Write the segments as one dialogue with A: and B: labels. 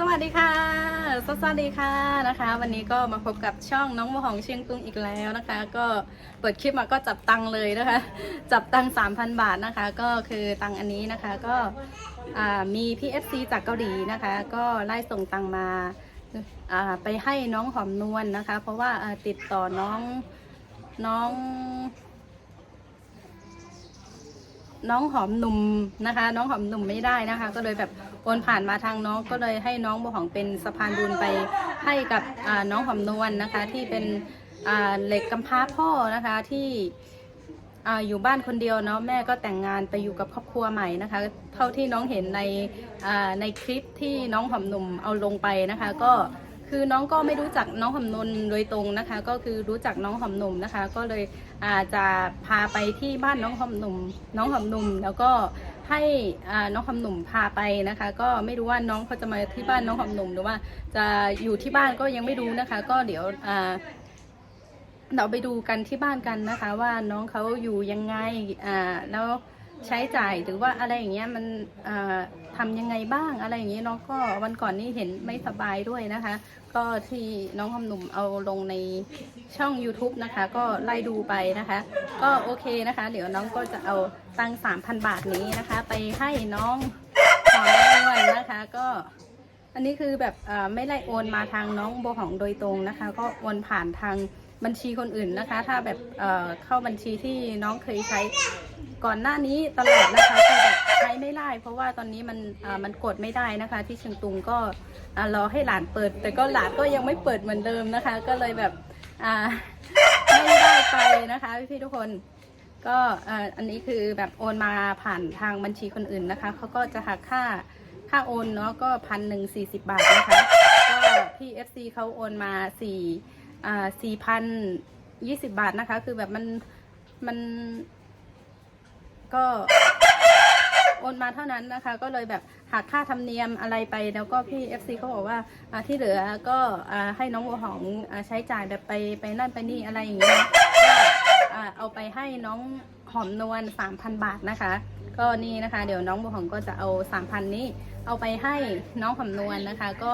A: สวัสดีค่ะ สวัสดีค่ะนะคะ วันนี้ก็มาพบกับช่องน้องโมหองเชียงตุงอีกแล้วนะคะ ก็เปิดคลิปมาก็จับตังค์เลยนะคะ จับตังค์3,000 บาทนะคะ ก็คือตังค์อันนี้นะคะก็มี PFC จากเกาหลีนะคะ ก็ไล่ส่งตังค์มาไปให้น้องหอมนวลนะคะ เพราะว่าติดต่อน้องน้อง น้องหอมหนุ่มนะคะ น้องหอมหนุ่มไม่ได้นะคะ ก็เลยแบบโอนผ่านมาทางน้องก็เลยให้น้องบัวหองเป็นสะพานบุญไปให้กับน้องหอมนวลนะคะ ที่เป็นเหล็กกำพร้าพ่อนะคะที่ออยู่บ้านคนเดียวเนาะแม่ก็แต่งงานไปอยู่กับครอบครัวใหม่นะคะ เท่าที่น้องเห็นในในคลิปที่น้องหอมหนุ่มเอาลงไปนะคะ ก็ คือน้องก็ไม่รู้จักน้องหอมนนโดยตรงนะคะ ก็คือรู้จักน้องหอมหนุ่มนะคะ ก็เลยอาจจะพาไปที่บ้านน้องหอมหนุ่มน้องหอมหนุ่มแล้วก็ให้น้องหอมหนุ่มพาไปนะคะ ก็ไม่รู้ว่าน้องเขาจะมาที่บ้านน้องหอมหนุ่มหรือว่าจะอยู่ที่บ้านก็ยังไม่รู้นะคะ ก็เดี๋ยวเราไปดูกันที่บ้านกันนะคะ ว่าน้องเขาอยู่ยังไงแล้ว ใช้จ่ายหรือว่าอะไรอย่างเงี้ยมันอ่าทำยังไงบ้างอะไรอย่างเงี้ยน้องก็วันก่อนนี่เห็นไม่สบายด้วยนะคะ ก็ที่น้องหอมหนุ่มเอาลงในช่อง YouTube นะคะ ก็ไล่ดูไปนะคะ ก็โอเคนะคะ เดี๋ยวน้องก็จะเอาตังสามพันบาทนี้นะคะ ไปให้น้องหอมนวลนะคะก็อันนี้คือแบบไม่ได้โอนมาทางน้องโบวหองโดยตรงนะคะ ก็โอนผ่านทางบัญชีคนอื่นนะคะ ถ้าแบบเเข้าบัญชีที่น้องเคยใช้ ก่อนหน้านี้ตลอดนะคะคือแบบใช้ไม่ได้เพราะว่าตอนนี้มันอ่อมันกดไม่ได้นะคะ ที่เชียงตุงก็อ่ารอให้หลานเปิด แต่ก็หลานก็ยังไม่เปิดเหมือนเดิมนะคะ ก็เลยแบบอ่าไม่ได้ไปนะคะพี่ๆทุกคนก็อันนี้คือแบบโอนมาผ่านทางบัญชีคนอื่นนะคะ เขาก็จะหักค่าค่าโอนเนาะก็พันหนึ่งสี่สิบบาทนะคะ ก็พี่ FC เขาโอนมาสี่อ่าสี่พันยี่สิบบาทนะคะ คือแบบมันมัน ก็โอนมาเท่านั้นนะคะ ก็เลยแบบหักค่าธรรมเนียมอะไรไป แล้วก็พี่ FC เขาบอกว่าที่เหลือก็ให้น้องบัวหอมใช้จ่ายแบบไปไปนั่นไปนี่อะไรอย่างเงี้ยเอาไปให้น้องหอมนวล3,000 บาทนะคะ ก็นี่นะคะ เดี๋ยวน้องบัวหอมก็จะเอา 3,000 นี้เอาไปให้น้องหอมนวลนะคะ ก็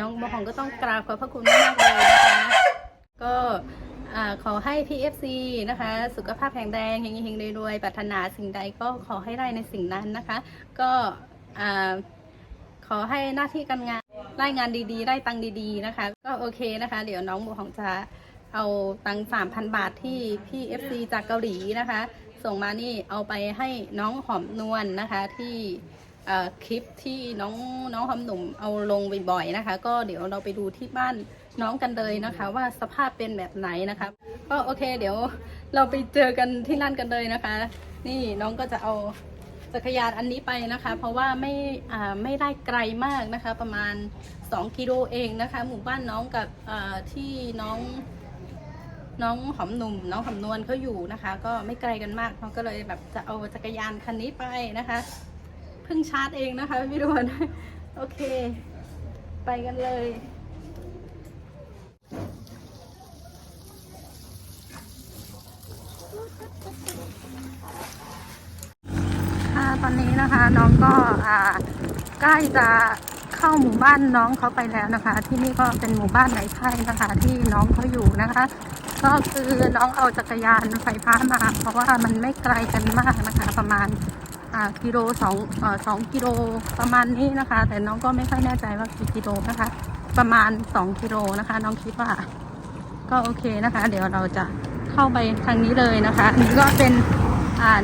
A: น้องบัวหอมก็ต้องกราบขอบพระคุณมากเลย ก็ขอให้ PFC นะคะ สุขภาพแข็งแรงเฮงๆรวยๆปรารถนาสิ่งใดก็ขอให้ได้ในสิ่งนั้นนะคะ ก็ขอให้หน้าที่การงานได้งานดีๆ ได้ตังค์ดีๆนะคะ ก็โอเคนะคะ เดี๋ยวน้องบัวของจะเอาตังสามพันบาทที่พี่ FC จากเกาหลีนะคะ ส่งมานี่เอาไปให้น้องหอมนวลนะคะที่คลิปที่น้องน้องหอมหนุ่มเอาลงบ่อยๆนะคะ ก็เดี๋ยวเราไปดูที่บ้าน น้องกันเลยนะคะ ว่าสภาพเป็นแบบไหนนะคะก็โอเคเดี๋ยวเราไปเจอกันที่นั่นกันเลยนะคะ นี่น้องก็จะเอาจักรยานอันนี้ไปนะคะ เพราะว่าไม่อ่าไม่ได้ไกลมากนะคะ ประมาณ 2 กิโลเองนะคะ หมู่บ้านน้องกับอ่าที่น้องน้องหอมหนุ่มน้องหอมนวลเขาอยู่นะคะ ก็ไม่ไกลกันมากเขาก็เลยแบบจะเอาจักรยานคันนี้ไปนะคะเพิ่งชาร์จเองนะคะพี่ดวนโอเค ไปกันเลย ค่ะต อนนี้นะคะ น้องก็อ่าใกล้จะเข้าหมู่บ้านน้องเขาไปแล้วนะคะ ที่นี่ก็เป็นหมู่บ้านไหนไทยนะคะ ที่น้องเขาอยู่นะคะ ก็คือน้องเอาจักรยานไฟฟ้ามา เพราะว่ามันไม่ไกลกันมากนะคะ ประมาณอ่ากิโลสองเอ่อสองกิโลประมาณนี้นะคะ แต่น้องก็ไม่ค่อยแน่ใจว่ากี่กิโลนะคะ ประมาณสองกิโลนะคะ น้องคิดว่า ก็โอเคนะคะ เดี๋ยวเราจะเข้าไปทางนี้เลยนะคะนนี้ก็เป็น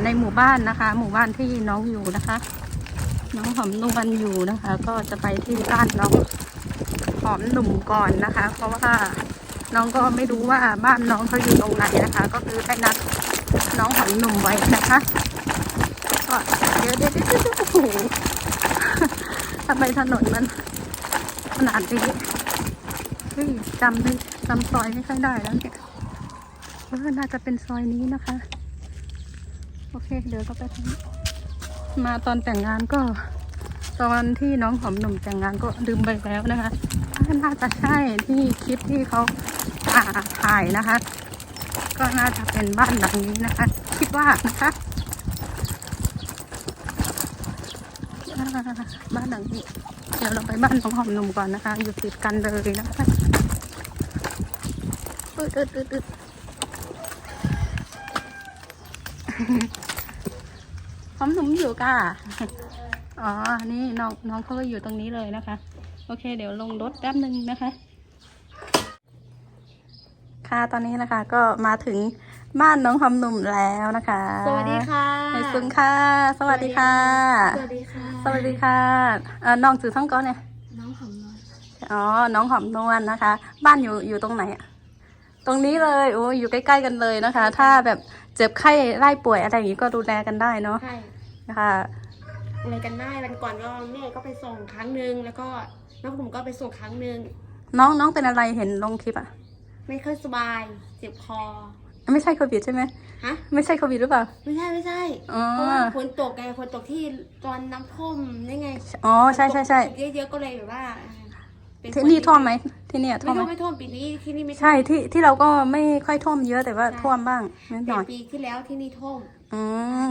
A: ในหมู่บ้านนะคะ หมู่บ้านที่น้องอยู่นะคะ น้องหอมนวลอยู่นะคะ ก็จะไปที่บ้านน้องหอมหนุ่มก่อนนะคะ เพราะว่าน้องก็ไม่รู้ว่าบ้านน้องเขาอยู่ตรงไหนนะคะ ก็คือได้นัดน้องหอมหนุ่มไว้นะคะก็เดี๋ยวเดี๋ยวเดี๋ยวโอ้โหทำไมถนนมันขนาดนี้เฮ้ยจำไม่จำซอยไม่ค่อยได้แล้วเนี่ยเออน่าจะเป็นซอยนี้นะคะ โอเค เดี๋ยวเราไปทางมาตอนแต่งงานก็ ตอนที่น้องหอมหนุ่มแต่งงานก็ลืมไปแล้วนะคะน่าจะใช่ที่คลิปที่เขาาถ่ายนะคะ ก็น่าจะเป็นบ้านหลังนี้นะคะ คิดว่านะคะบ้านหลังนี้ เดี๋ยวเราไปบ้านน้องหอมหนุ่มก่อนนะคะ อยู่ติดกันเลยนะคะอึดอึดอึดอึด หอมหนุ่มอยู่ก่ะ อ๋อ นี่น้องน้องเขาก็อยู่ตรงนี้เลยนะคะ โอเค เดี๋ยวลงรถแป๊บนึงนะคะ ค่ะตอนนี้นะคะก็มาถึงบ้านน้องหอมหนุ่มแล้วนะคะ
B: สวัสดีค่ะ
A: ในซุ้มค่ะ สวัสดีค่ะ
B: สวัสดีค่ะ
A: สวัสดีค่ะเอ่อน้องจือทั้งก้อนเนี่ย
B: น้องหอมน้อย
A: อ๋อ น้องหอมนวลนะคะ บ้านอยู่อยู่ตรงไหนอะ ตรงนี้เลยโอ้ยอยู่ใกล้ๆกันเลยนะคะ ถ้าแบบเจ็บไข้ไล่ป่วยอะไรอย่างนี้ก็ดูแลกันได้เนาะ
B: ใช่
A: นะคะ
B: อะไรกันได้วันก่อนก็แม่ก็ไปส่งครั้งหนึ่งแล้วก็น้องผมก็ไปส่งครั้งหนึ่ง
A: น้องน้องเป็นอะไรเห็นลงคลิปอะ
B: ไม่ค่อยสบายเจ็บคอ
A: ไม่ใช่โควิดใช่ไหม
B: ฮะ
A: ไม่ใช่โควิดหรือเปล่า
B: ไม่ใช่ไม่ใช่
A: อ๋อ
B: เพราะว่าฝนตกไงฝนตกที่ตอนน้ำท่วมนี่ไง
A: อ๋อใช่ใช่ใช่
B: ฝนตกเยอะๆก็เลยแบบว่าเป็
A: ที่นี่ท่วมไหม ที่เนี่ยท่
B: ไม่
A: วมไหม
B: ท่วมไม่ท่วมปีนี้ที่นี่ไม่ท่วม
A: ใช่ที่ที่เราก็ไม่ค่อยท่วมเยอะแต่ว่าท่วมบ้างนิดห
B: แต่
A: น่อย
B: ปีที่แล้วที่นี่ท่วม
A: อืม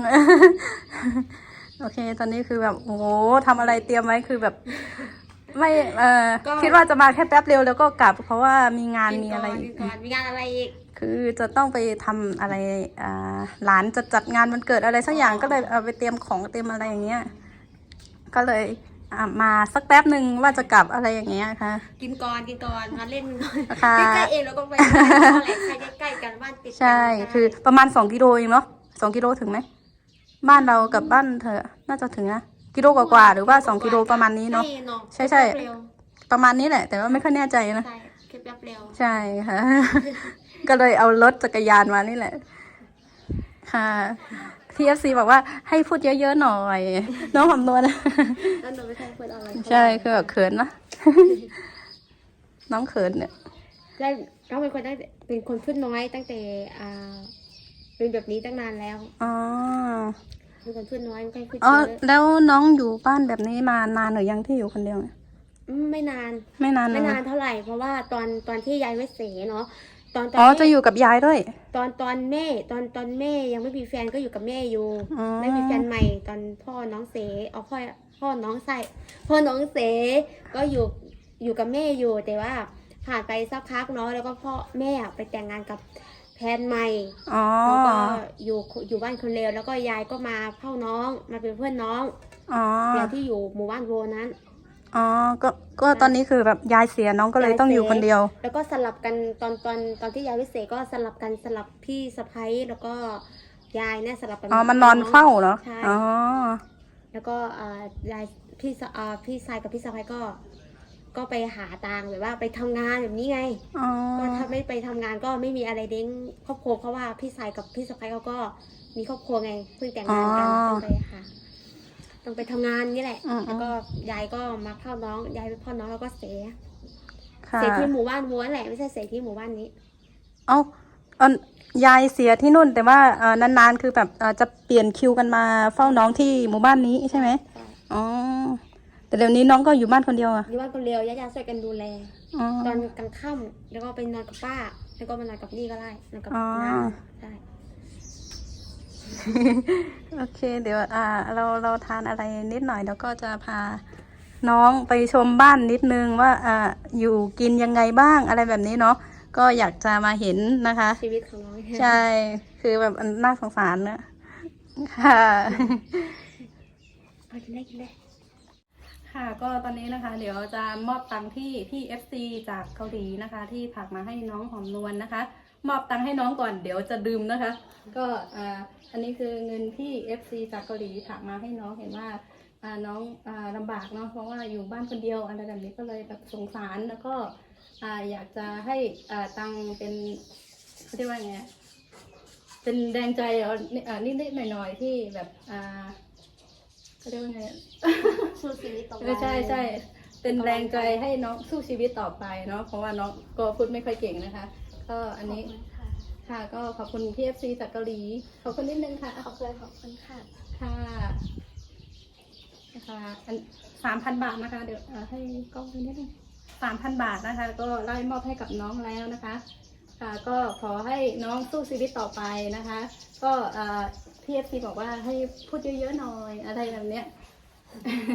A: โอเค ตอนนี้คือแบบ โอ้โหทำอะไรเตรียมไว้คือแบบ ไม่เอ่อคิดว่าจะมาแค่แป๊บเดียวแล้วก็กลับ เพราะว่ามีงาน
B: กิ
A: มี
B: ก่
A: อะไร
B: น
A: อี
B: กิ
A: ก
B: นก่อนมีงานอะไรอีก
A: คือจะต้องไปทำอะไรอ่าหลานจะจัดงานวันเกิดอะไรสักอย่างก็เลยเอาไปเตรียมของเตรียมอะไรอย่างเงี้ย ก็เลย อะมาสักแป๊บหนึ่งว่าจะกลับอะไรอย่างเงี้ยค่ะ
B: กินก่อนกินก่อนมาเล่นก่อน
A: ค่ะ
B: ใกล้ๆเองแล้วก็ไปอะไรใกล้ๆกันบ้านติดกัน
A: ใช่คือประมาณสองกิโลเองเนาะสองกิโลถึงไหมบ้านเรากับบ้านเธอน่าจะถึงนะกิโลกว่าๆหรือว่าสองกิโลประมาณนี้เนาะใช่ใช่
B: แป๊บเร็ว
A: ประมาณนี้แหละ แต่ว่าไม่ค่อยแน่ใจนะ
B: ใช่แค่แป๊บเร็ว
A: ใช่ค่ะ ก็เลยเอารถจักรยานมานี่แหละ ค่ะ ทีเอฟซีบอกว่าให้พูดเยอะๆหน่อย น้องหอมนวล
B: แล้วหนูไม่เคยพูดอะไร
A: ใช่คือแบบเขินนะน้องเขินเนี่ย
B: แล้วน้องเป็นคนตั้งแต่เป็นคนพูดน้อยตั้งแต่อ่าเป็นแบบนี้ตั้งนานแล้ว
A: อ๋อ
B: เป็นคนพูดน้อยไม่ค่อยพูด
A: อ๋อ
B: เยอะ
A: แล้วน้องอยู่บ้านแบบนี้มานานหรือยังที่อยู่คนเดียวเนี่ย
B: อืมไม่นาน
A: ไม่นาน
B: ไม่
A: เลย
B: นานเท่าไหร่เพราะว่าตอนตอนที่ยายไม่เสียเนาะ ตอนตอน
A: อ๋อ
B: แม่
A: จะอยู่กับยายด้วย
B: ตอนตอนแม่ ตอนตอนแม่ยังไม่มีแฟนก็อยู่กับแม่อยู่
A: อ๋อ
B: ไม่มีแฟนใหม่ตอนพ่อน้องเสเอาพ่อพ่อน้องใส่พ่อน้องเสก็อยู่อยู่กับแม่อยู่ แต่ว่าผ่านไปสักพักเนาะแล้วก็พ่อแม่ไปแต่งงานกับแฟนใหม่
A: อ๋อ
B: แล้วก็อยู่อยู่บ้านคนเร็วแล้วก็ยายก็มาเฝ้าน้องมาเป็นเพื่อนน้อง
A: อ๋อ
B: เดี๋ยวที่อยู่หมู่บ้านโวนั้น
A: อ๋อ ก็ก็ตอนนี้คือแบบยายเสียน้องก็เลยต้องอยู่คนเดียว
B: แล้วก็สลับกันตอนตอนตอนที่ยายวิเศษก็สลับกันสลับพี่สะพ้ยแล้วก็ยายเนี่ยสลับกัน
A: อ๋อมันนอนเฝ้าเหรอ
B: ใช่
A: อ๋อ
B: แล้วก็อ่ายายพี่สะอ่าพี่ชายกับพี่สะพ้ยก็ ก็ไปหาตังค์แบบว่าไปทำงานแบบนี้ไง
A: อ๋อ
B: ก็ถ้าไม่ไปทำงานก็ไม่มีอะไรเลี้ยงครอบครัวเพราะว่าพี่ชายกับพี่สะพ้ยเขาก็มีครอบครัวไงเพิ่งแต่งงานกันต้องไปหา ต้องไปทำงานนี่แหละ
A: อืม
B: แล้วก็ยายก็มาเฝ้าน้องยายไปเฝ้าน้องแล้วก็เสีย
A: ค่ะ
B: เสียที่หมู่บ้านวัวแหละไม่ใช่เสียที่หมู่บ้านนี้
A: เอ้าเอ่อยายเสียที่นู่นแต่ว่าเอ่อนานๆคือแบบเอ่อจะเปลี่ยนคิวกันมาเฝ้าน้องที่หมู่บ้านนี้ใช่ไหม
B: ใช่
A: อ๋อแต่เดี๋ยวนี้น้องก็อยู่บ้านคนเดียวอะ
B: อยู่บ้านคนเดียวญาติๆช่วยกันดูแล
A: อ๋อ
B: ตอนกลางค่ำแล้วก็ไปนอนกับป้า แล้วก็มานอนกับนี่ก็ได้นอนกับ
A: อ๋อ
B: น้าได้
A: โอเค เดี๋ยวอ่าเราเราทานอะไรนิดหน่อยแล้วก็จะพาน้องไปชมบ้านนิดนึงว่าอ่าอยู่กินยังไงบ้างอะไรแบบนี้เนาะก็อยากจะมาเห็นนะคะ
B: ชีวิตของน้อง
A: ใช่ คือแบบอันน่าสงสารนะค่ะ
B: เอากินได้กินได้
A: ค่ะก็ตอนนี้นะคะ เดี๋ยวจะมอบตังค์ที่ที่ FC จากเกาหลีนะคะ ที่ฝากมาให้น้องหอมนวลนะคะ มอบตังค์ให้น้องก่อนเดี๋ยวจะดื่มนะคะ ก็อ่าอันนี้คือเงินที่ FC จากเกาหลีฝากมาให้น้องเห็นว่าอ่าน้องอ่าลำบากเนาะเพราะว่าอยู่บ้านคนเดียวอะไรแบบนี้ก็เลยแบบสงสารแล้วก็อ่าอยากจะให้อ่าตังค์เป็นเขาเรียกว่าไงอะเป็นแรงใจเอาอ่านิดๆหน่อยๆที่แบบอ่าเขาเรียกว่าไงอะ
B: สู้ชีวิตต่อไป
A: ไม่ใช่ใช่เป็นแรงใจให้น้องสู้ชีวิตต่อไปเนาะเพราะว่าน้องก็พูดไม่ค่อยเก่งนะคะ ก็อันนี้
B: ขอบคุณค่ะ
A: ค่ะก็ขอบคุณพี่เอฟซีจากเกาหลีขอบคุณนิดนึงค่ะ
B: ขอบคุณขอบคุณค่ะ
A: ค่ะนะคะอันสามพันบาทนะคะ เดี๋ยวเอาให้กล้องไปนิดนึงสามพันบาทนะคะ ก็ไล่มอบให้กับน้องแล้วนะคะ ค่ะ ก็ขอให้น้องสู้ชีวิตต่อไปนะคะ ก็พี่เอฟซีบอกว่าให้พูดเยอะๆหน่อยอะไรแบบเนี้ย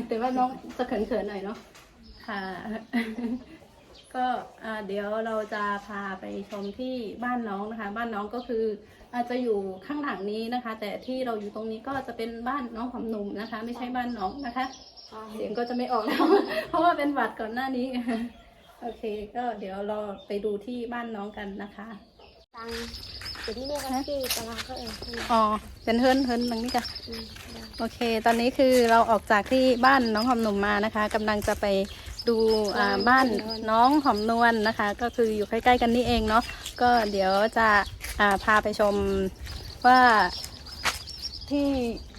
A: แต่ว่าน้องจะเขินๆหน่อยเนาะ ค่ะ ก็อ่าเดี๋ยวเราจะพาไปชมที่บ้านน้องนะคะ บ้านน้องก็คืออาจจะอยู่ข้างหลังนี้นะคะ แต่ที่เราอยู่ตรงนี้ก็จะเป็นบ้านน้องหอมหนุ่มนะคะ ไม่ใช่บ้านน้องนะคะ เสียงก็จะไม่ออกแล้ว เพราะว่าเป็นหวัดก่อนหน้านี้ โอเค ก็เดี๋ยวเราไปดูที่บ้านน้องกันนะคะ
B: ตังเดี๋ยวนี้เนี่ยก็ชื่อตารางก็เอง
A: อ๋อเป็นเฮิรนเฮิรนตรงนี้จ้ะ
B: อืม
A: โอเค ตอนนี้คือเราออกจากที่บ้านน้องหอมหนุ่มมานะคะกำลังจะไป ดูอ่าบ้านน้องหอมนวลนะคะ ก็คืออยู่ใกล้ๆกันนี่เองเนาะก็เดี๋ยวจะอ่าพาไปชมว่าที่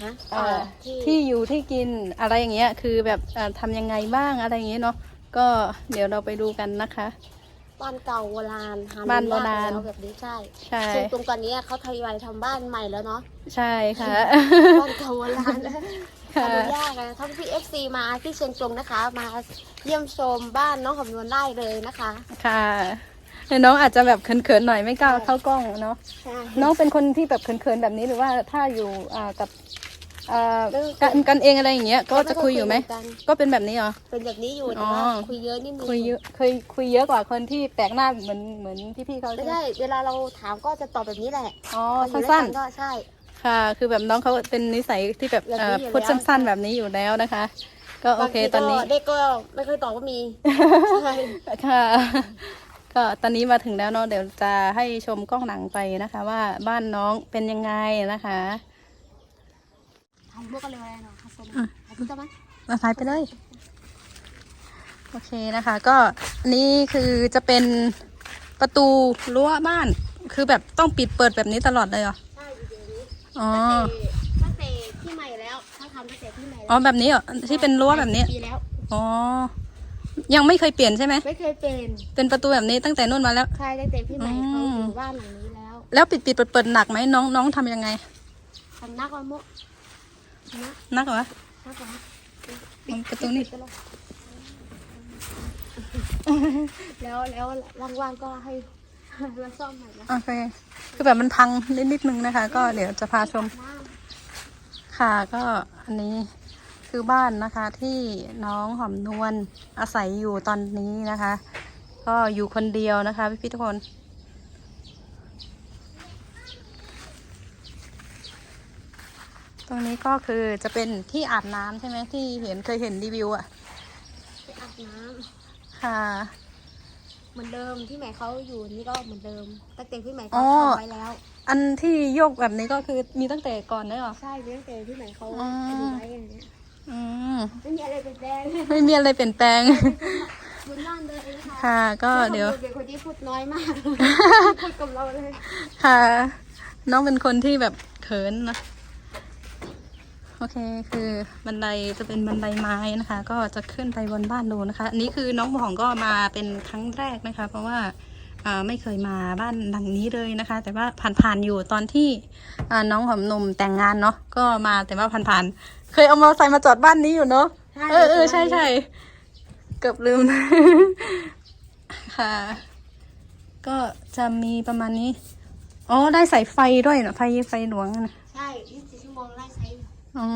B: ฮะ
A: เอ่อ
B: ที่
A: ที่อยู่ที่กินอะไรอย่างเงี้ยคือแบบเอ่อทำยังไงบ้างอะไรอย่างเงี้ยเนาะก็เดี๋ยวเราไปดูกันนะคะ
B: บ้านเก่าโบราณห
A: บ้านโบราณ
B: ดูยกแล้วแบบนี้ใช่
A: ใช่
B: ซึ่งตรงตอนนี้เขาทยอยทำบ้านใหม่แล้วเนาะ
A: ใช่ค่ะ
B: บ้านเก่าโบราณ
A: ค่ะ
B: ทำยากนะทั้งพี่เอฟซีมาที่เชียงตุงนะคะ มาเยี่ยมชมบ้านน้องหอมนวลได้เลยนะคะ
A: ค่ะน้องอาจจะแบบเขินๆหน่อยไม่กล้าเข้ากล้องเนาะ
B: ใช่
A: น้องเป็นคนที่แบบเขินๆแบบนี้หรือว่าถ้าอยู่อ่ากับอ่า
B: เออ
A: กันกันเองอะไรอย่างเงี้ยก็จะคุยอยู่ไหม
B: กัน
A: ก็เป็นแบบนี้เหรอ
B: เป็นแบบนี้อยู่แต่
A: อ๋อ
B: ว่าคุยเยอะนิดนึง
A: คุยเยอะเคยคุยเยอะกว่าคนที่แปลกหน้าเหมือนเหมือนพี่ๆเขา
B: ไม่
A: ใช่ไหม
B: ได้เวลาเราถามก็จะตอบแบบนี้แหละ
A: อ๋อ
B: พออยู่ด้วย
A: สั้น
B: กัก็ใช่
A: ๆ ค่ะ คือแบบน้องเขาเป็นนิสัยที่แบบ
B: แบบนี้
A: เอ่อ
B: อยู่
A: พูด
B: แล้ว
A: สั้น ๆ แบบนี้อยู่แล้วนะคะ ก็โอเคตอนนี้
B: บางทีก็เด็กก็ไม่เคยตอบว่ามี ใช่
A: ค่ะ ก็ตอนนี้มาถึงแล้วเนาะเดี๋ยวจะให้ชมกล้องหลังไปนะคะ ว่าบ้านน้องเป็นยังไงนะคะ
B: ทำพวกกันเลยเนาะค่ะสม
A: อะ
B: เอาคุณจะมั้ย
A: มาถ่ายไปเลย โอเคนะคะ ก็อันนี้คือจะเป็นประตูรั้วบ้าน คือแบบต้องปิดเปิดแบบนี้ตลอดเลยเหรอ
B: ใช่ อยู่อย่างนี้
A: อ๋อ
B: ตั้งแต่ตั้งแต่ที่ใหม่แล้วเขาทำตั้งแต่ที่ใหม่แล้ว
A: อ๋อแบบนี้เหรอที่เป็นรั้วแบบนี้
B: ปีแล้ว
A: อ๋อ ยังไม่เคยเปลี่ยนใช่ไหม
B: ไม่เคยเป็น
A: เป็นประตูแบบนี้ตั้งแต่นู่นมาแล้ว
B: ใช่ตั้งแต่พี่ใหม่
A: อืม
B: เขาอยู่บ้านหลังนี้แล้ว
A: แล้วปิดปิดเปิดเปิดหนักไหมน้องน้องทำยังไง
B: ทำนักวันมุกนะ
A: หนักเหรอ
B: นักวัน
A: ประตูนี่
B: แล้วแล้วว่างๆก็ให้ มาซ่อมใหม่นะ
A: โอเค คือแบบมันพังนิดนิดนึงนะคะ ก็เดี๋ยวจะพาชม
B: น้
A: ค่ะก็อันนี้คือบ้านนะคะที่น้องหอมนวลอาศัยอยู่ตอนนี้นะคะ ก็อยู่คนเดียวนะคะพี่พี่ๆทุกคน ตรงนี้ก็คือจะเป็นที่อาบน้ำใช่ไหมที่เห็นเคยเห็นรีวิวอะำ
B: ไปอาบน้ำ
A: ค่ะ
B: เหมือนเดิมที่ใหม่เขาอยู่นี่ก็เหมือนเดิม ตั้งแต่พี่ใหม่
A: อ๋
B: เขา
A: อ
B: ทำไว้แล้ว
A: อันที่โยกแบบนี้ก็คือมีตั้งแต่ก่อนได้หรอ
B: ใช่ตั้งแต่พี่ใหม่เขา
A: อ๋อ
B: อยู่ไว้อย่างเงี้ย
A: อืม
B: ไม่มีอะไรเปลี่ยนแปลง
A: ไม่มีอะไรเปลี่ยนแปลง
B: บนบ้านเดินเองค่ะ
A: ค่ะ ก็เดี๋ยว
B: เป็นคนที่พูดน้อยมากพูดกับเราเลย
A: ค่ะ น้องเป็นคนที่แบบเขินนะโอเคคือบันไดจะเป็นบันไดไม้นะคะ ก็จะขึ้นไปบนบ้านดูนะคะอันนี้คือน้องหมองก็มาเป็นครั้งแรกนะคะ เพราะว่าไม่เคยมาบ้านหลังนี้เลยนะคะ แต่ว่าผ่านๆอยู่ตอนที่น้องหอมหนุ่มแต่งงานเนาะก็มาแต่ว่าผ่านๆเคยเอามอเตอร์ไซค์มาจอดบ้านนี้อยู่เนาะเออเออใช่ใช่เกือบลืมค่ะ ก็จะมีประมาณนี้ อ๋อ ได้สายไฟด้วยเนะไฟไฟหลวงนะ
B: ใช่
A: อ๋อ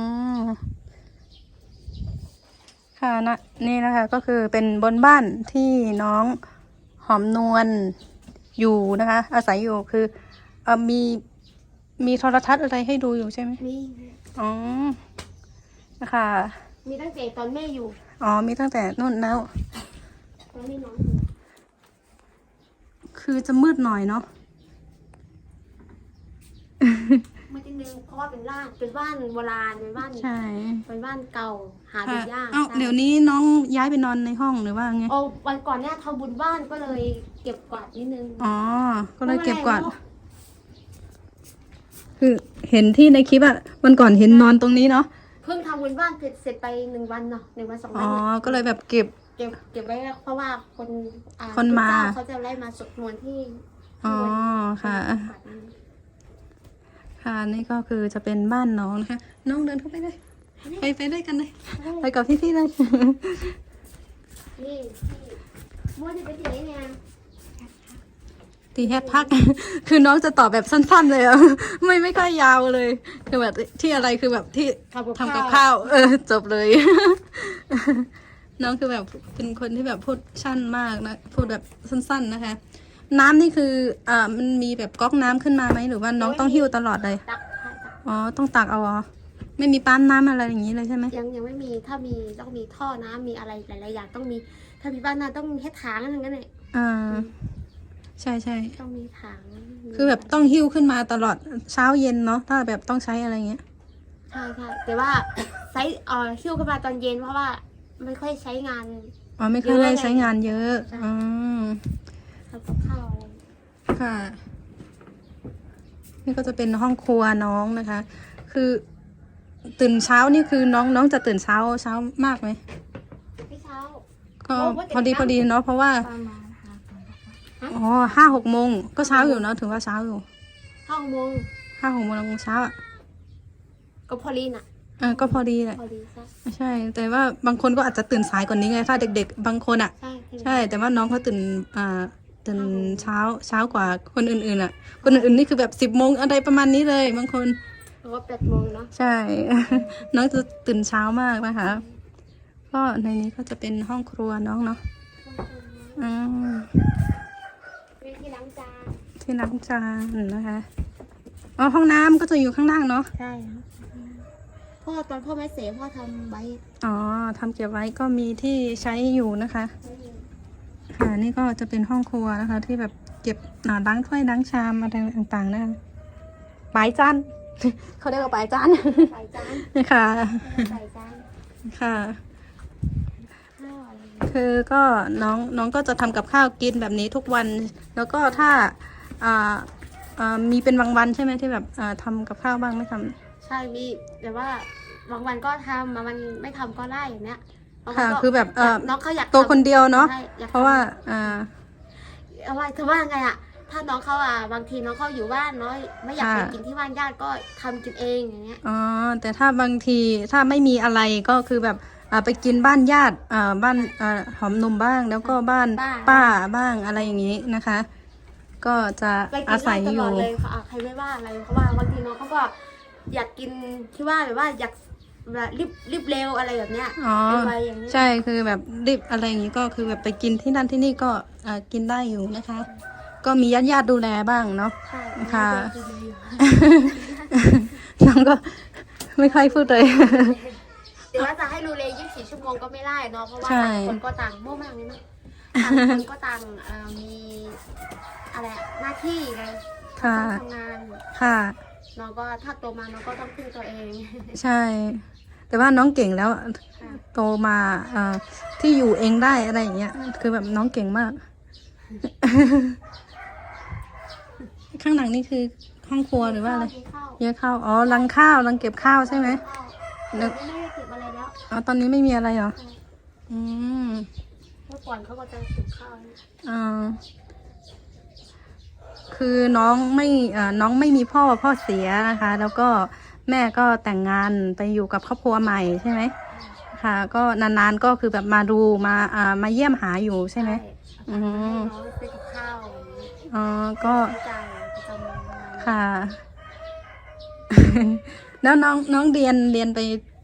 A: ค่ะนะนี่นะคะก็คือเป็นบนบ้านที่น้องหอมนวลอยู่นะคะ อาศัยอยู่คือเออมีมีโทรทัศน์อะไรให้ดูอยู่ใช่ไหม
B: มี
A: อ๋อนะคะ
B: มีตั้งแต่ตอนแม่อยู่
A: อ๋อ มีตั้งแต่นู่นแล้ว
B: ตอนนี้น้องอยู่
A: คือจะมืดหน่อยเนาะ
B: มั นจะนึงเพราะว่าเป็นบ้านเป็นบ้านโบราณเป็นบ้าน
A: ใช่
B: เป็นบ้านเก่าหาดู
A: ค่ะ
B: ยาก
A: เอ้า
B: ใช่
A: เดี๋ยวนี้น้องย้ายไปนอนในห้องหรือว่าไง
B: โอ้วันก่อนเนี่ยทำบุญบ้านก็เลยเก็บกวาดนิดนึง
A: อ๋อ ก็เลยเก็บกวาดคือเห็นที่ในคลิปอะวันก่อนเห็นนอนตรงนี้เนาะ
B: เพิ่งทำบุญบ้านเสร็จเสร็จไปหนึ่งวันเนาะหนึ่งวันสองวั
A: อ๋
B: น
A: อ
B: เนี่ย
A: ก็เลยแบบเก็บ
B: เก็บเก็บไว้เพราะว่าคนอ่
A: คนมา
B: เจ้เขาจะไล่มาสวดมนต์ที่
A: อ๋อ
B: ที่วัด
A: ค่ะ
B: วัดนี้
A: ค่ะนี่ก็คือจะเป็นบ้านน้องนะคะ น้องเดินเข้าไปเลย ไปไปด้วยกันเลยไปกับพี่ๆเลย
B: นี่ที่มัวจะไปที่ไหนเนี่ย
A: ตีแฮปพัก คือน้องจะตอบแบบสั้นๆเลยอะไม่ไม่ค่อยยาวเลย คือแบบที่อะไรคือแบบที่
B: ทำกับ
A: ทำกับ
B: ข้าว
A: ข้าว เออ จบเลย น้องคือแบบเป็นคนที่แบบพูดชั่นมากนะ พูดแบบสั้น ๆนะคะ น้ำนี่คืออ่ามันมีแบบก๊อกน้ำขึ้นมาไหมหรือว่าน้องต้องหิ้วตลอดเลย
B: ตักให้ตัก
A: อ๋อ ต้องตักเอาเหรอไม่มีปั๊มน้ำอะไรอย่างนี้เลยใช่ไหม
B: ยังยังไม่มีถ้ามีต้องมีท่อน้ำมีอะไรหลายๆอย่างต้องมี ถ้ามีบ้านนาต้องมีแค่ถังอะไรเงี้ยเนี่ย
A: อ่าใช่ใช่
B: ต้องมีถังมี
A: คือแบบต้องหิ้วขึ้นมาตลอดเช้าเย็นเนาะถ้าแบบต้องใช้อะไรเงี้ย
B: ใช่ใช่แต่ว่าไซส์เอ่อคิ้วขึ้นมาตอนเย็นเพราะว่าไม่ค่อยใช้งาน
A: อ๋อไม่ค่อยได้ใช้งานเยอะ
B: ใช่
A: อืม
B: ทำกับข้าวอะไร
A: ค่ะ นี่ก็จะเป็นห้องครัวน้องนะคะ คือตื่นเช้านี่คือน้องน้องจะตื่นเช้าเช้ามากไหม
B: พี่เช้า
A: ก็
B: โอ้ก็
A: พอดี
B: ตื่น
A: พอดีเนาะเพราะว่า
B: ประมาณห้าโมง
A: อ๋อห้าหกโมงก็เช้าอยู่เนาะถือว่าเช้าอยู่
B: ห้าโมง
A: ห้าหกโมงเช้าอะ
B: ก็พอลีน่ะ
A: อะก็พอดีแหละ
B: พอดีซะ
A: ใช่ แต่ว่าบางคนก็อาจจะตื่นสายกว่านี้ไงถ้าเด็ก ๆ บางคนอะ
B: ใช่
A: ใช่แต่ว่าน้องเขาตื่นอ่า ตื่นเช้าเช้ากว่าคนอื่นๆอะ คนอื่นๆนี่คือแบบสิบโมงอะไรประมาณนี้เลยบางคน
B: เพราะว่าแปดโมงเนาะ
A: ใช่ น้องจะตื่นเช้ามากนะคะก็ในนี้ก็จะเป็นห้องครัวน้องเนาะอืม
B: มีที่ล้างจาน
A: ที่ล้างจานนะคะอ๋อห้องน้ำก็จะอยู่ข้างล่างเนาะ
B: ใช่พ่อตอนพ่อไม่เสียพ่อทำไว้
A: อ๋อทำเก็บไว้ก็มีที่ใช้อยู่นะคะ ค่ะนี่ก็จะเป็นห้องครัวนะคะ ที่แบบเก็บอ่าล้างถ้วยล้างชามอะไรต่างๆนะคะปลายจานเขาเรียกว่าปลายจาน
B: ใส่จาน
A: ค่ะ
B: ใส่จาน
A: ค่ะ
B: ข้าวอะไรอย่างเงี้ย
A: คือก็น้องน้องก็จะทำกับข้าวกินแบบนี้ทุกวัน แล้วก็ถ้าอ่าอ่ามีเป็นบางวันใช่ไหมที่แบบอ่าทำกับข้าวบ้างไม่ทำ
B: ใช่มีแต่ว่าบางวันก็ทำบางวันไม่ทำก็ได้อย่างเนี้ย บางวัน
A: ค่ะ
B: ก็
A: คือแบบเอ่อ
B: น้องเขาอยาก
A: ตัวคนเดียวเนาะ
B: ใช่อยก
A: เพราะว่า
B: ทำ
A: อ่า
B: เอาไว้ถือว่าไงอะถ้าน้องเขาอะบางทีน้องเขาอยู่บ้านน้อยไม่อยากไป
A: ค่ะ
B: กินที่บ้านญาติก็ทำกินเองอย่างเงี้ย
A: อ๋อแต่ถ้าบางทีถ้าไม่มีอะไรก็คือแบบอ่าไปกินบ้านญาติอ่าบ้านอ่าหอมนมบ้าง แล้วก็บ้านป้าบ้างอะไรอย่างนี้นะคะ ก็จะ
B: ไปกิ
A: อานศั
B: ได้
A: ย
B: ต
A: อ
B: ล
A: ยู่
B: อดเลยค่ะอะใครไม่ว่าอะไรเพราะว่าบางทีน้องเขาก็อยากกินที่ว่าแบบว่าอยากแบบ รีบรีบเร็วอะไรแบบเนี้ย
A: อ๋อ
B: ไปอย่างนี้
A: ใช่คือแบบรีบอะไรอย่างนี้ก็คือแบบไปกินที่นั่นที่นี่ก็อ่ากินได้อยู่นะคะ ก็มีญาติญาติๆดูแลบ้างเนาะ
B: ใช่
A: ค่ะ
B: กินดีอยู่
A: น้องก็ไม่ค่อยพูดเลย
B: แต่ว่าจะให้ดูเลย24 ชั่วโมงก็ไม่ได้เนาะเพราะว่า
A: ใช่
B: ต่างคนก็ต่างโม่มากนี่นะต่างคนก็ต่างเอ่อมีอะไรอะหน้าที่ไง
A: ค่ะ
B: ต้องทำงาน
A: ค่ะ
B: น้องก็ถ้าโตมาน้องก็ต้องพึ่งตัวเอง
A: ใช่ แต่ว่าน้องเก่งแล้ว
B: ค่ะ
A: โตมาเอ่อที่อยู่เองได้อะไรอย่างเงี้ยคือแบบน้องเก่งมาก ข้างหลังนี่คือห้องครัวหรือว่าอะไร
B: กินข้าว
A: เยอะข้าวอ๋อรังข้าวรังเก็บข้าวใช่ไหม
B: ข้าว
A: นึก
B: ไม่ได้เก็บอะไรแล้ว
A: อ๋อตอนนี้ไม่มีอะไรเหรออืม
B: เมื่อก่อนเขาก็จะเก็บข้าวนะ
A: อ่าคือน้องไม่เอ่อน้องไม่มีพ่อพ่อเสียนะคะ แล้วก็ แม่ก็แต่งงานไปอยู่กับครอบครัวใหม่ใช่ไหมค่ะ ก็นานๆก็คือแบบมาดูมาอ่ามาเยี่ยมหาอยู่ใช่ไหมอืม
B: ให้น้องซื้อกับข้าวอย่างนี้
A: อ๋อก็
B: ใช้จ่ายประจำวันประมาณนี้
A: ค่ะ แล้วน้องน้องเรียนเรียนไป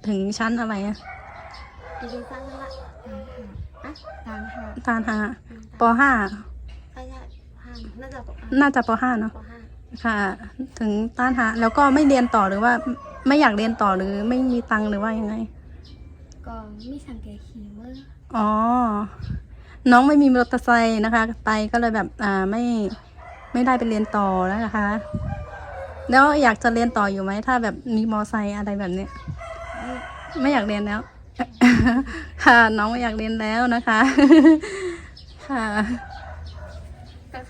A: ถึงชั้นอะไรอะ
B: จริงๆสร้างนั่นละอะตามหา
A: ตานหาปห้า
B: ใช่ใช่ห้าน่าจะ
A: น่าจะปห้าเนาะ
B: ปห้า
A: ค่ะ ถึงตานหาแล้วก็ไม่เรียนต่อหรือว่าไม่อยากเรียนต่อหรือไม่มีตังค์หรือว่ายังไง
B: ก็มีสังเกตขีเมื่อ
A: อ๋อ น้องไม่มีมอเตอร์ไซค์นะคะ ไปก็เลยแบบอ่าไม่ไม่ได้ไปเรียนต่อแล้วนะคะ แล้วอยากจะเรียนต่ออยู่ไหมถ้าแบบมีมอไซค์อะไรแบบเนี้ยไม่อยากเรียนแล้ว ค่ะ น้องไม่อยากเรียนแล้วนะคะ ค่ะ
B: ก็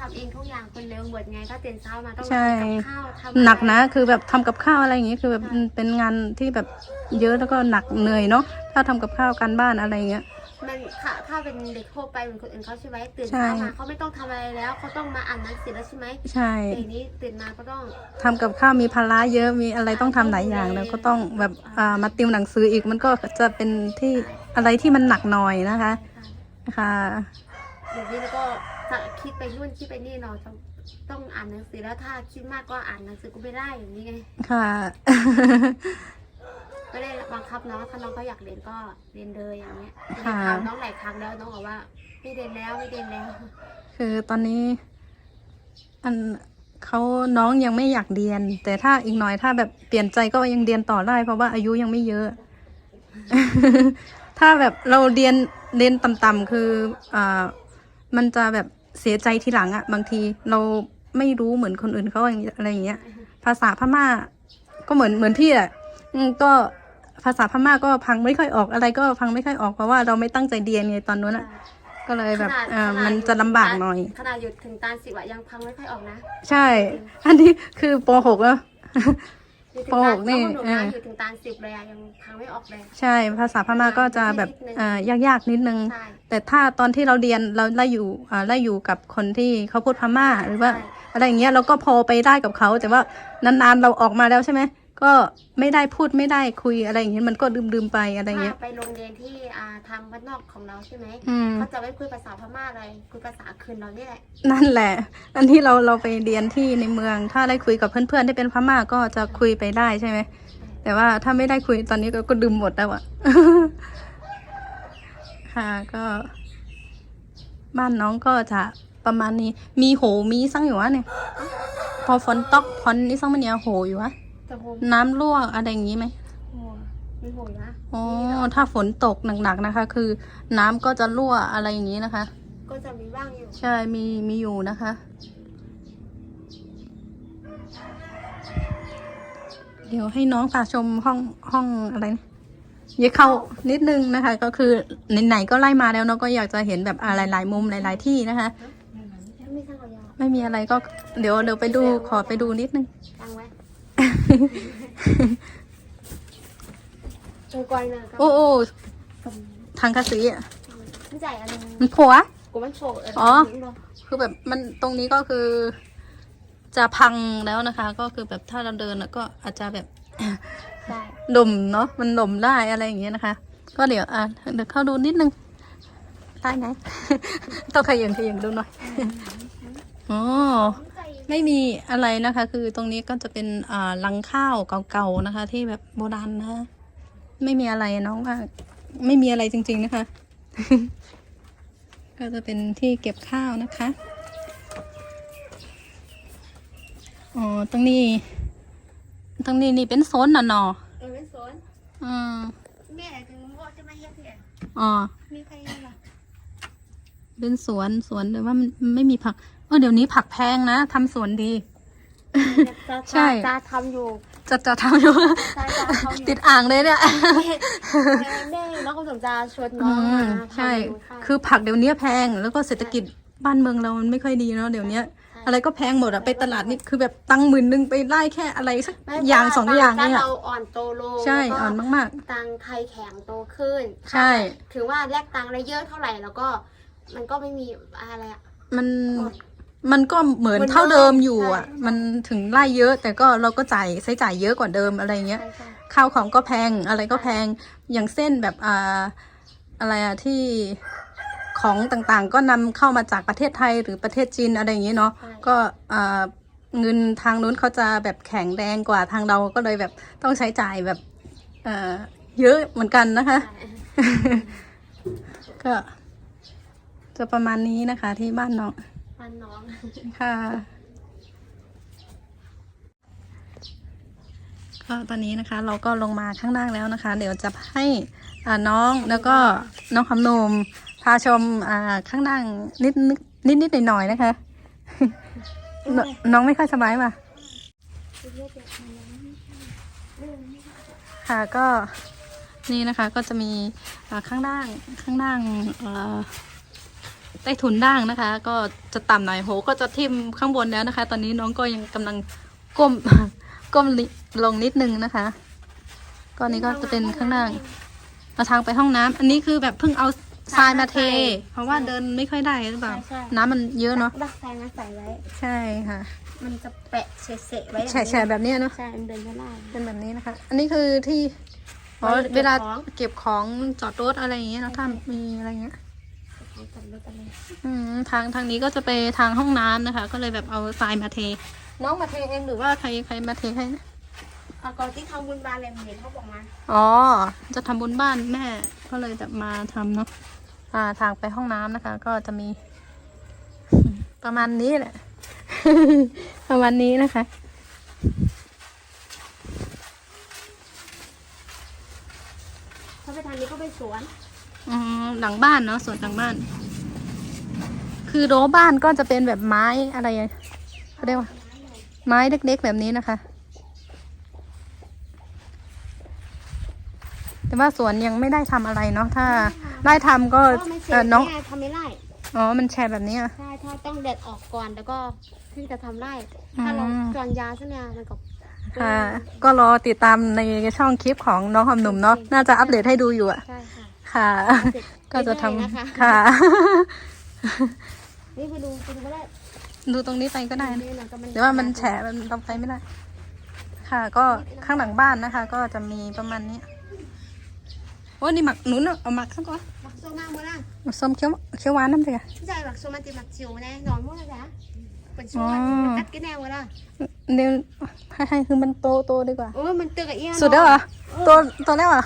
B: ทำเองทุกอย่างคนเร็วหมดไงก็ตื่นเช้ามาต้อง
A: ใช่
B: ทำกับข้าวทำ
A: หนักนะคือแบบทำกับข้าวอะไรอย่างงี้คือแบบมันเป็นงานที่แบบเยอะแล้วก็หนักเหนื่อยเนาะถ้าทำกับข้าวกันบ้านอะไรอย่างเงี้ย
B: มันค่ะถ้าเป็นเด็กทั่วไปเหมือนคนอื่นเขาใช่ไหมตื่น
A: ใช่
B: เช้ามาเขาไม่ต้องทำอะไรแล้วเขาต้องมาอ่านหนังสือแล้วใช่ไหม
A: ใช่
B: แต่ทีนี้ตื่นมาก็ต้อง
A: ทำกับข้าวมีภาระเยอะมีอะไรต้องทำหลายอย่างแล้วก็ต้องแบบอ่ามาติวหนังสืออีกมันก็จะเป็นที่อะไรที่มันหนักหน่อยนะคะค่ะ
B: เดี๋ยวนี้แล้วก็ จะคิดไปนู่นคิดไปนี่เราจะต้องอ่านหนังสือแล้วถ้าคิดมากก็อ่านหนังสือก็ไม่ได้อย่างนี้ไง
A: ค่ะ
B: ก็เลยบังคับน้องถ้าน้องเขาอยากเรียนก็เรียนเลยอย่างเงี้ย
A: ค่ะ
B: ถามน้องหลายครั้งแล้วน้องบอกว่าไม่เรียนแล้วไม่เรียนแล้ว
A: คือตอนนี้ อันเขาน้องยังไม่อยากเรียน แต่ถ้าอีกหน่อยถ้าแบบเปลี่ยนใจก็ยังเรียนต่อได้ เพราะว่าอายุยังไม่เยอะ ถ้าแบบเราเรียนเรียนต่ำๆคืออ่ามันจะแบบ เสียใจทีหลังอะบางทีเราไม่รู้เหมือนคนอื่นเขาอะไรอย่างเงี้ย ภาษาพม่า ก็เหมือนเหมือนพี่แหละอืมก็ภาษาพม่าก็พังไม่ค่อยออกอะไรก็พังไม่ค่อยออกเพราะว่าเราไม่ตั้งใจเรียนไงตอนนู้นอะก็เลยแบบ
B: ขนาด
A: อ่า
B: ขนาด
A: มันจะลำบากหน่อย
B: ขนาดหยุดถึงตาลสิบอะยังพังไม่ค่อยออกนะ
A: ใช่ อันนี้คือปหกแล้ว
B: หยุดถึง
A: โปร
B: ตาล
A: นี่
B: น้องหนู
A: เอ
B: นะ
A: อ
B: หยุดถึงตาลสิบเลยอะยังพังไม่ออกเลย
A: ใช่ ภาษาพม่าก็จะแบบ
B: นิดนึง
A: อ่ายากๆนิดนึง
B: ใช่
A: แต่ถ้าตอนที่เราเรียนเราได้อยู่อ่าได้อยู่กับคนที่เขาพูดพม่าหรือว่า
B: ใช่
A: อะไรอย่างเงี้ยเราก็พอไปได้กับเขาแต่ว่านานๆเราออกมาแล้วใช่ไหม ก็ไม่ได้พูดไม่ได้คุยอะไรอย่างเงี้ยมันก็ลืมๆไปอะไรเงี้ย
B: ถ้าไปโรงเรียนที่อ่าทางบ้านนอกของเราใช่ไหม
A: อืม
B: เขาจะไม่คุยภาษาพม่าเลยคุยภาษาคืนเรานี่แหละ
A: นั่นแหละ อันที่เราเราไปเรียนที่ในเมือง ถ้าได้คุยกับเพื่อนๆที่เป็นพม่าก็จะคุยไปได้ใช่ไหม แต่ว่าถ้าไม่ได้คุยตอนนี้ก็ก็ดื่มหมดแล้วอะ ค่ะก็ บ้านน้องก็จะประมาณนี้ มีโหมีซังอยู่วะเนี่ย พอฝนตกพอนนี่ซังมันเนี่ยโหอยู่วะ
B: จะโห
A: น้ำรั่วอะไรอย่างงี้ไหม
B: โหมีโหนะ
A: อ๋อถ้าฝนตกหนักๆนะคะ คือ น้ำก็จะรั่วอะไรอย่างงี้นะคะ
B: ก็จะมีบ้างอยู่
A: ใช่มีมีอยู่นะคะ เดี๋ยวให้น้องพาชมห้องห้องอะไรนะเยเข้านิดนึงนะคะ ก็คือไหนๆก็ไล่มาแล้วเนาะก็อยากจะเห็นแบบอ่าหลายๆมุมหลายๆที่นะคะ
B: แล้วมีช่างเอายา
A: ไม่มีอะไรก็เดี๋ยวเดี๋ยวไปดูขอไปดูนิดนึง
B: ตั้งไว้ ตัวกอยนะ
A: โอ้โอ้ทางคาสีอะ
B: มันใหญ่อันนึง
A: มันผัว
B: กูมันโฉบ
A: อ๋อ คือแบบมันตรงนี้ก็คือ จะพังแล้วนะคะ ก็คือแบบถ้าเราเดินอะก็อาจจะแบบ
B: ใช่
A: ดมเนาะมันดมได้อะไรอย่างเงี้ยนะคะ ก็เดี๋ยวอะเดี๋ยวเข้าดูนิดนึงได้ไหม ต้องขยันขยันดูหน่อยอ๋อ ไม่มีอะไรนะคะ คือตรงนี้ก็จะเป็นอ่าลังข้าวเก่าๆนะคะ ที่แบบโบราณนะไม่มีอะไรน้องว่าไม่มีอะไรจริง ๆนะคะ ก็จะเป็นที่เก็บข้าวนะคะอ๋อตรงนี้ ตรงนี้นี่เป็นโซนน่ะเนาะ
B: เออเป็นสวน
A: อืม
B: แม่ถึงว่าจะมาเฮ็ดเนี่ย
A: อ๋อ
B: มีใครยังล่ะ
A: เป็นสวนสวนแต่ว่ามันมันไม่มีผักเออเดี๋ยวนี้ผักแพงนะทำสวนดี
B: จะ
A: ใช่
B: จะจะทำอยู่
A: จะจะทำอยู่
B: ใช่จะทำอยู่
A: ติดอ่างเลยเนี่ย
B: แม่น้องคุณสมจะชวนน้
A: อื
B: อง
A: ม
B: มา
A: ใช่
B: พาไปดูใช่
A: คือผักเดี๋ยวนี้แพง แล้วก็เศรษฐกิจบ้านเมืองเรามันไม่ค่อยดีเนาะเดี๋ยวนี้อะไรก็แพงหมดอะไปตลาดนี่คือแบบตังค์หมื่นหนึงไปไล่แค่อะไรสัก
B: ไม่
A: อย่าง
B: เพระ
A: สองอย่าง
B: ตั
A: เนี่ย
B: เราอ่อนโตลง
A: ใช่
B: แล้วก็
A: อ่อนมาก
B: ตังไทยแข็งโตขึ้น
A: ใช่
B: ถือว่าแลกตังค์ได้เยอะเท่าไหร่แล้วก็ มันก็ไม่มีอะไรอะ
A: ๆมัน มันก็เหมือน
B: เหมือน
A: เท่าเดิมอยู่
B: ใช่
A: อะมันถึงไล่เยอะ แต่ก็เราก็จ่ายใช้จ่ายเยอะกว่าเดิมอะไรเงี้ย
B: ใช่ใช่
A: ข้าวของก็แพงอะไรก็แพง อย่างเส้นแบบอ่าอะไรอะที่ของต่างๆ ก็นำเข้ามาจากประเทศไทยหรือประเทศจีนอะไรอย่างเงี้ยเนาะ ก็อ่าเงินทางนู้นเขาจะแบบแข็งแรงกว่าทางเราก็เลยแบบต้องใช้จ่ายแบบเอ่อเยอะเหมือนกันนะคะ
B: ใช่
A: ก็จะประมาณนี้นะคะที่บ้านน้อง
B: บ้านน้อง
A: ค่ะ ก็ตอนนี้นะคะ เราก็ลงมาข้างล่างแล้วนะคะ เดี๋ยวจะให้อ่าน้องแล้วก็น้องคำนมพาชมอ่าข้างล่างนิดนิดนิดนิดหน่อยหน่อยๆนะคะนน้องไม่ค่อยสบายป่ะค่ะก็นี่นะคะก็จะมีข้างล่างข้างล่างเอ่อ ใต้ถุนด่างนะคะ ก็จะต่ำหน่อยโห ก็จะทิ่มข้างบนแล้วนะคะ ตอนนี้น้องก็ยังกำลังก้มก้มลิลงนิดนึงนะคะก็อันนี้ก็จะเป็นข้างล่างมาทางไปห้องน้ำอันนี้คือแบบเพิ่งเอาทรายมาเท เพราะว่าเดินไม่ค่อยได้หรือเปล่า
B: ใช่ใช่
A: น้ำมันเยอะเนาะ
B: ดักใส่นะใส่ไว้
A: ใช่ค่ะ
B: มันจะแปะเฉะๆไว้อย่าง
A: แฉะๆแบบเนี้ยเนาะ
B: ใช่มันเดินไม่ได้
A: เป็นแบบนี้นะคะ อันนี้คือที่อ๋อ
B: ไว้เก็บ
A: เวลา
B: ของ
A: เก็บของจอดรถอะไรอย่างเงี้ยเนอะถ้ามีอะไรเงี้ย
B: ของจัดรถอะไร
A: อืมทางทางนี้ก็จะไปทางห้องน้ำนะคะ ก็เลยแบบเอาทรายมาเท น้องมาเทเองหรือว่าใครใครมาเทให้นะ
B: อะก่อนที่ทำบุญบานเลยเห็นเขาบอกมา
A: อ๋อ จะทำบุญบ้านแม่ ก็เลยจะมาทำเนาะอ่าทางไปห้องน้ำนะคะ ก็จะมี ประมาณนี้แหละ ประมาณนี้นะคะ
B: ถ้าไปทางนี้ก็ไปสวน
A: อืมหลังบ้านเนาะส่วนหลังบ้าน คือโรบ้านก็จะเป็นแบบไม้อะไรอะเขาเรียกว่า ไม้เล็กๆแบบนี้นะคะ แต่ว่าสวนยังไม่ได้ทำอะไรเนาะถ้าได้ทำก็
B: เพราะมันเสี
A: เอยอน้อง
B: แม่ทำไม่ได้
A: อ๋อ มันแชร์แบบนี้อะ
B: ใช่ ถ้าต้องเด็ดออกก่อนแล้วก็ถึงจะทำได้ ถ้าเรา
A: อืม
B: จอนยาซะเนี่ยมันก็
A: ค่ะ ก็รอติดตามในช่องคลิปของน้องหอมหนุ่มเนาะ น่าจะอัปเดตให้ดูอยู่อะ
B: ใช่ค่ะ
A: ค่ะ
B: เสร็จ
A: ก็จะท
B: เรื่อยๆนะคะำ
A: ค่ะ
B: นี่ไปดูไปดูก็ได้
A: ดูตรงนี้ไปก็ได้นะ
B: นี่นะก็
A: แต่ว่ามันแฉะมันทำไปไม่ได้ ค่ะ ก็ข้างหลังบ้านนะคะ ก็จะมีประมาณนี้โอ้นี่หมักหนุนอะเอาหมักข้างก่อน
B: หมักโซมาเมื่อไหร่
A: หมักส้มเขียวเขียวหวานน้ำเถอะ
B: ใช่หมักโซมาติหมักจิ๋วแน่นอนเมื่อไหร่จ๊ะเป็นช่ว
A: อ๋
B: ง
A: อ
B: กัดกันแน่เมื่อไหร่
A: เดี๋ยวให้ให้คือมันโตโตดีกว่า
B: โอ้ยมันเตือนกับเอี้ย
A: สุดแล้วเหรอโตโตแล้วเหรอ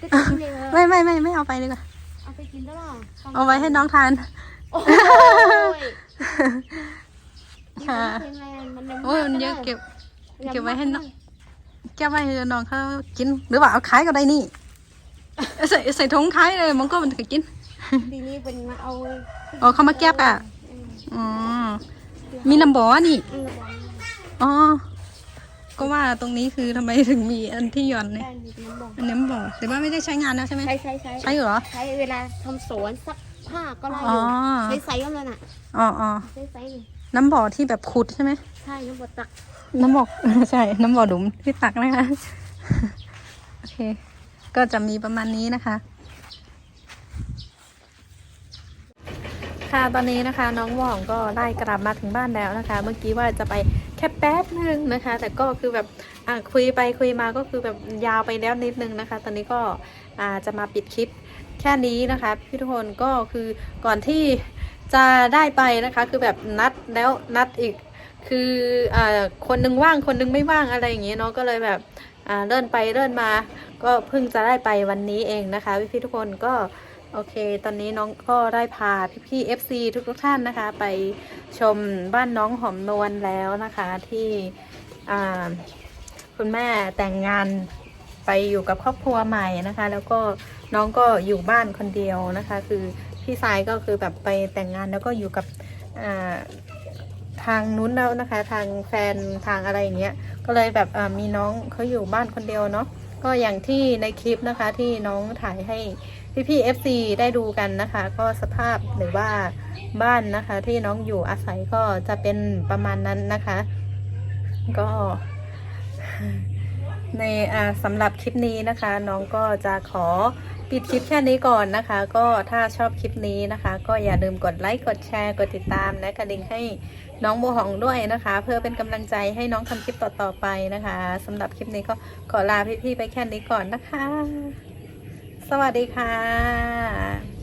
B: ก็จะกินเลยเหรอ
A: ไม่ไม่ไม่ไม่เอาไปดีกว่า
B: เอาไปกินได้หรอ
A: เอาไว้ให้น้องทาน
B: โอ้ย
A: ค่ะ
B: นี่มันแรงมัน
A: โอ้ยมันเยอะเก็บ เก็บไว้ให้น้องแก้ไว้ให้น้องเขากิน หรือว่าเอาขายก็ได้นี่ ใส่ใส่ถุงขายเลยมันก็มันก็กิน
B: ทีนี้เป็นมาเอา
A: อ๋อเขามาแก้บอะอ๋อมีลำบอนี่
B: อืมระวัง
A: อ๋อ ก็ว่าตรงนี้คือทำไมถึงมีอันที่หย่อนเนี่ย
B: ได้มีน้ำบอก
A: อันนี้มันบอกแต่ว่าไม่ได้ใช้งานนะใช่ไหม
B: ใช้ใช้ใช้
A: ใช้อยู่เหรอ
B: ใช้เวลาทำสวนซักผ้าก็ได้อ
A: อ๋อ
B: ยู่ใช้ไซส์ก็เลยน่ะ
A: อ๋ออ๋อ
B: ใช้ไซส์นี่
A: น้ำบ่อที่แบบขุดใช่ไหม
B: ใช่น้ำบดตัก
A: น้ำบ่อ ใช่ น้ำบ่อหลุมที่ตักนะคะ โอเค ก็จะมีประมาณนี้นะคะ ค่ะตอนนี้นะคะน้องหว่องก็ได้กลับมาถึงบ้านแล้วนะคะ เมื่อกี้ว่าจะไป แค่แป๊บหนึ่งนะคะ แต่ก็คือแบบคุยไปคุยมาก็คือแบบยาวไปแล้วนิดนึงนะคะ ตอนนี้ก็จะมาปิดคลิปแค่นี้นะคะพี่ทุกคนก็คือก่อนที่จะได้ไปนะคะคือแบบนัดแล้วนัดอีก คืออคนหนึงว่างคนหนึงไม่ว่างอะไรอย่างเงี้ยเนาะก็เลยแบบเลื่อนไปเลื่อนมา ก็เพิ่งจะได้ไปวันนี้เองนะคะพี่ทุกคนก็ โอเค ตอนนี้น้องก็ได้พาพี่พี่ๆ FC ทุกทุกๆท่านนะคะ ไปชมบ้านน้องหอมนวลแล้วนะคะที่คุณแม่แต่งงานไปอยู่กับครอบครัวใหม่นะคะ แล้วก็น้องก็อยู่บ้านคนเดียวนะคะ คือพี่สายก็คือแบบไปแต่งงานแล้วก็อยู่กับทางนู้นแล้วนะคะ ทางแฟนทางอะไรอย่างเงี้ยก็เลยแบบมีน้องเขาอยู่บ้านคนเดียวเนาะก็อย่างที่ในคลิปนะคะที่น้องถ่ายให้ พี่พี่ๆ FC ได้ดูกันนะคะ ก็สภาพหรือว่าบ้านนะคะ ที่น้องอยู่อาศัยก็จะเป็นประมาณนั้นนะคะ ก็ในสำหรับคลิปนี้นะคะ น้องก็จะขอปิดคลิปแค่นี้ก่อนนะคะ ก็ถ้าชอบคลิปนี้นะคะ ก็อย่าลืมกดไลค์กดแชร์กดติดตามและกระดิ่งให้น้องโบหองด้วยนะคะ เพื่อเป็นกำลังใจให้น้องทำคลิปต่อๆไปนะคะสำหรับคลิปนี้ก็ขอลาพี่ๆไปแค่นี้ก่อนนะคะ สวัสดีค่ะ